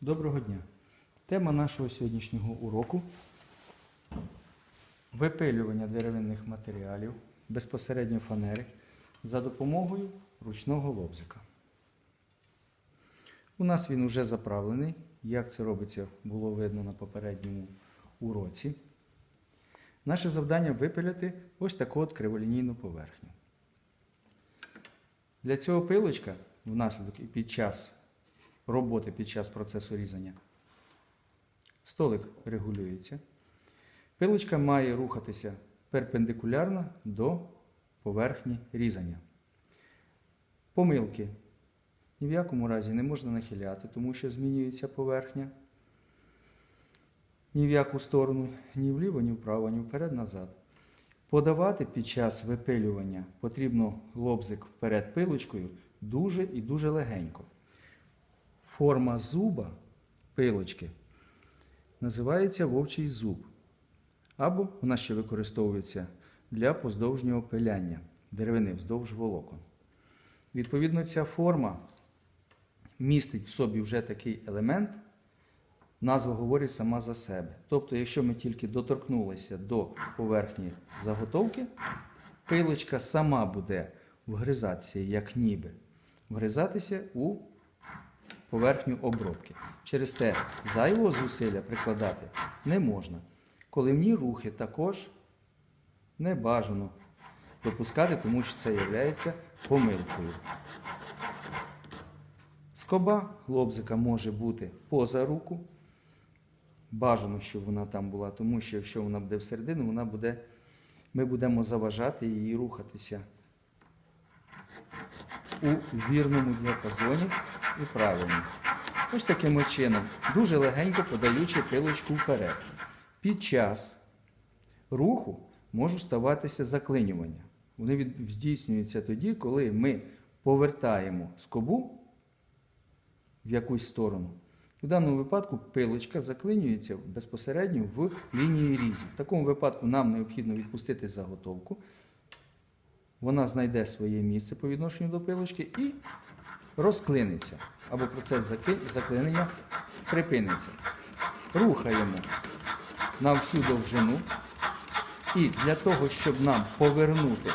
Доброго дня! Тема нашого сьогоднішнього уроку випилювання деревинних матеріалів безпосередньо фанери за допомогою ручного лобзика. У нас він вже заправлений. Як це робиться, було видно на попередньому уроці. Наше завдання випиляти ось таку от криволінійну поверхню. Для цього пилочка внаслідок і під час роботи під час процесу різання. Столик регулюється. Пилочка має рухатися перпендикулярно до поверхні різання. Помилки ні в якому разі не можна нахиляти, тому що змінюється поверхня. Ні в яку сторону, ні вліво, ні вправо, ні вперед-назад. Подавати під час випилювання потрібно лобзик вперед пилочкою дуже і дуже легенько. Форма зуба пилочки називається вовчий зуб. Або вона ще використовується для поздовжнього пиляння деревини вздовж волокон. Відповідно, ця форма містить в собі вже такий елемент, назва говорить сама за себе. Тобто, якщо ми тільки доторкнулися до поверхні заготовки, пилочка сама буде вгризатися, як ніби, вгризатися у поверхню обробки. Через те зайвого зусилля прикладати не можна. Коливні рухи також не бажано допускати, тому що це є помилкою. Скоба лобзика може бути поза руку. Бажано, щоб вона там була, тому що якщо вона буде всередину, вона буде, ми будемо заважати її рухатися у вірному діапазоні і правильно. Ось таким чином, дуже легенько подаючи пилочку вперед. Під час руху можуть ставатися заклинювання. Вони здійснюються тоді, коли ми повертаємо скобу в якусь сторону. В даному випадку пилочка заклинюється безпосередньо в лінії різів. В такому випадку нам необхідно відпустити заготовку. Вона знайде своє місце по відношенню до пилочки і розклиниться. Або процес заклинення припиниться. Рухаємо на всю довжину. І для того, щоб нам повернути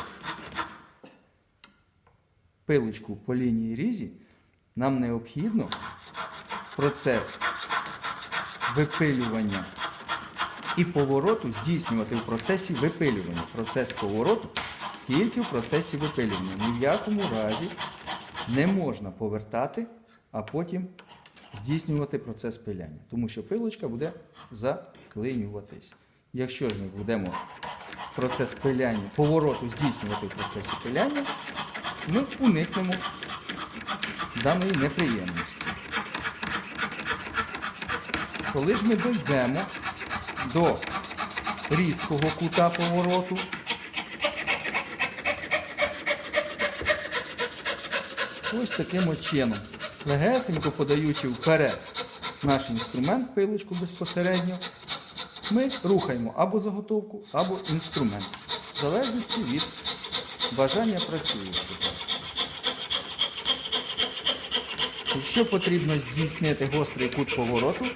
пилочку по лінії різі, нам необхідно процес випилювання і повороту здійснювати в процесі випилювання. Процес повороту тільки в процесі випилювання. Ні в якому разі не можна повертати, а потім здійснювати процес пиляння. Тому що пилочка буде заклинюватись. Якщо ж ми будемо процес пиляння, повороту здійснювати в процесі пиляння, ми уникнемо даної неприємності. Коли ж ми дійдемо до різкого кута повороту, ось таким от чином, легесенько подаючи вперед наш інструмент, пилочку безпосередньо, ми рухаємо або заготовку, або інструмент, в залежності від бажання працюючого. Якщо потрібно здійснити гострий кут повороту,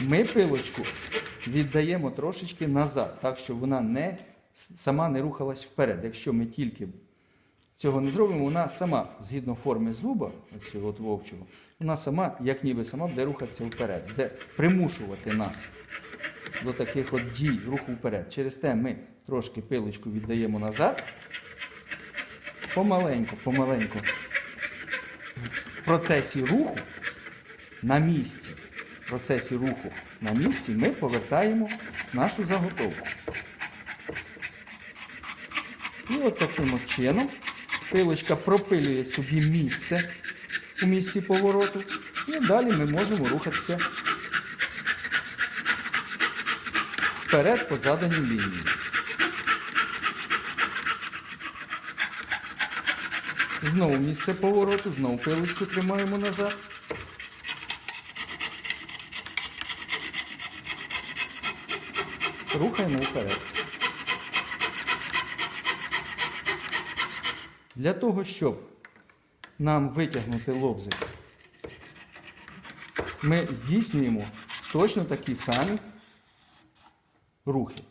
ми пилочку віддаємо трошечки назад, так щоб вона не, сама не рухалась вперед. Якщо ми тільки цього не зробимо, вона сама, згідно форми зуба, цього от вовчого, вона сама, як ніби сама, буде рухатися вперед, буде примушувати нас до таких от дій, руху вперед. Через те ми трошки пилочку віддаємо назад, помаленьку, помаленьку. В процесі руху на місці, в процесі руху на місці ми повертаємо нашу заготовку. І от таким от чином пилочка пропилює собі місце у місці повороту. І далі ми можемо рухатися вперед по заданій лінії. Знову місце повороту, знову пилочку тримаємо назад. Рухаємо вперед. Для того, щоб нам витягнути лобзик ми здійснюємо точно такі самі рухи.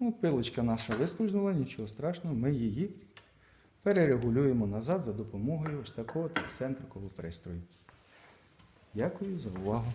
Ну, пилочка наша вискользнула, нічого страшного, ми її перерегулюємо назад за допомогою ось такого центрикового пристрою. Дякую за увагу.